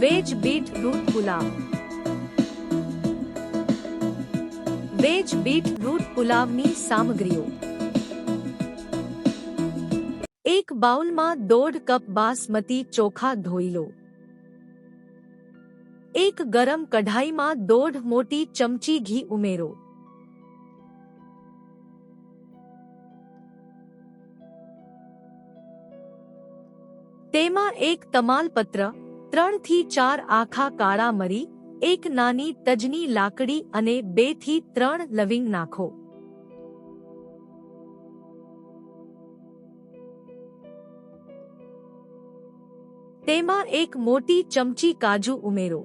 Veg beetroot pulao. Veg beetroot પુલાવની સામગ્રીઓ. એક બાઉલમાં દોઢ કપ બાસમતી ચોખા ધોઈ લો. એક ગરમ કઢાઈમાં દોઢ મોટી ચમચી ઘી ઉમેરો. તેમાં એક તમાલપત્ર ત્રણથી ચાર આખા કાળા મરી, એક નાની તજની લાકડી અને બેથી ત્રણ લવિંગ નાખો. તેમાં એક મોટી ચમચી કાજુ ઉમેરો.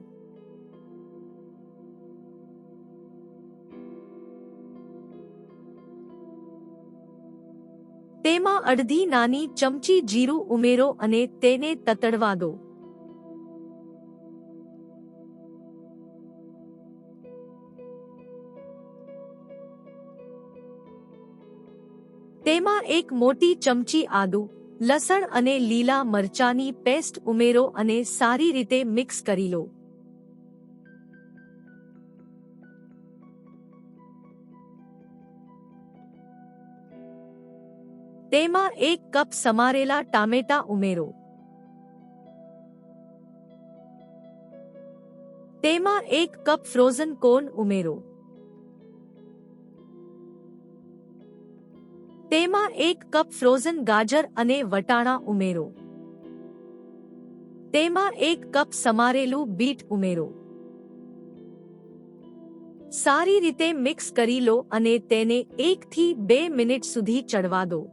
તેમાં અડધી નાની ચમચી જીરું ઉમેરો અને તેને તતડવા દો. તેમાં એક મોટી ચમચી આદુ, લસણ અને લીલા મરચાની પેસ્ટ ઉમેરો અને સારી રીતે મિક્સ કરી લો. તેમાં એક કપ સમારેલા ટામેટા ઉમેરો. તેમાં એક કપ ફ્રોઝન કોર્ન ઉમેરો. તેમાં એક કપ ફ્રોઝન ગાજર અને વટાણા ઉમેરો. તેમાં એક કપ સમારેલું બીટ ઉમેરો. સારી રીતે મિક્સ કરી લો અને તેને એકથી બે મિનિટ સુધી ચડવા દો.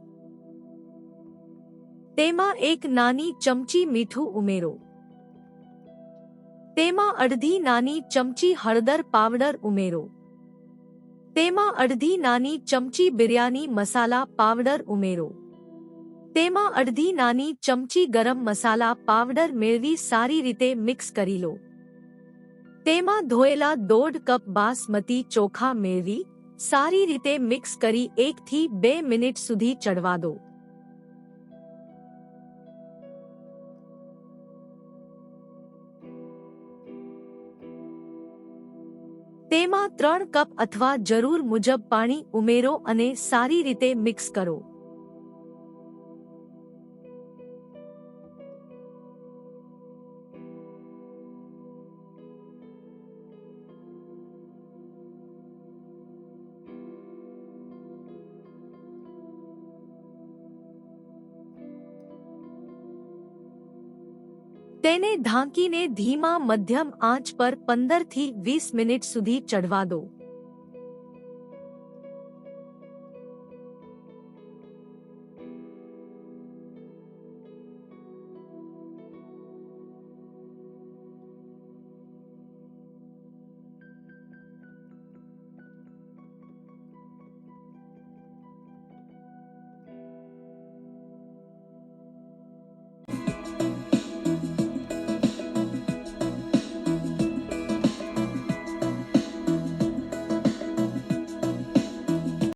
તેમાં એક નાની ચમચી મીઠું ઉમેરો. તેમાં અડધી નાની ચમચી હળદર પાવડર ઉમેરો. તેમાં અડધી નાની ચમચી બિરયાની મસાલા પાવડર ઉમેરો. તેમાં અડધી નાની ચમચી ગરમ મસાલા પાવડર મેળવી સારી રીતે મિક્સ કરી લો. તેમાં ધોયેલા દોઢ કપ બાસમતી ચોખા મેળવી સારી રીતે મિક્સ કરી એકથી બે મિનિટ સુધી ચડવા દો. તેમાં ત્રણ કપ અથવા જરૂર મુજબ પાણી ઉમેરો અને સારી રીતે મિક્સ કરો. તેને ઢાંકીને ધીમા મધ્યમ આંચ પર પંદરથી વીસ મિનિટ સુધી ચડવા દો.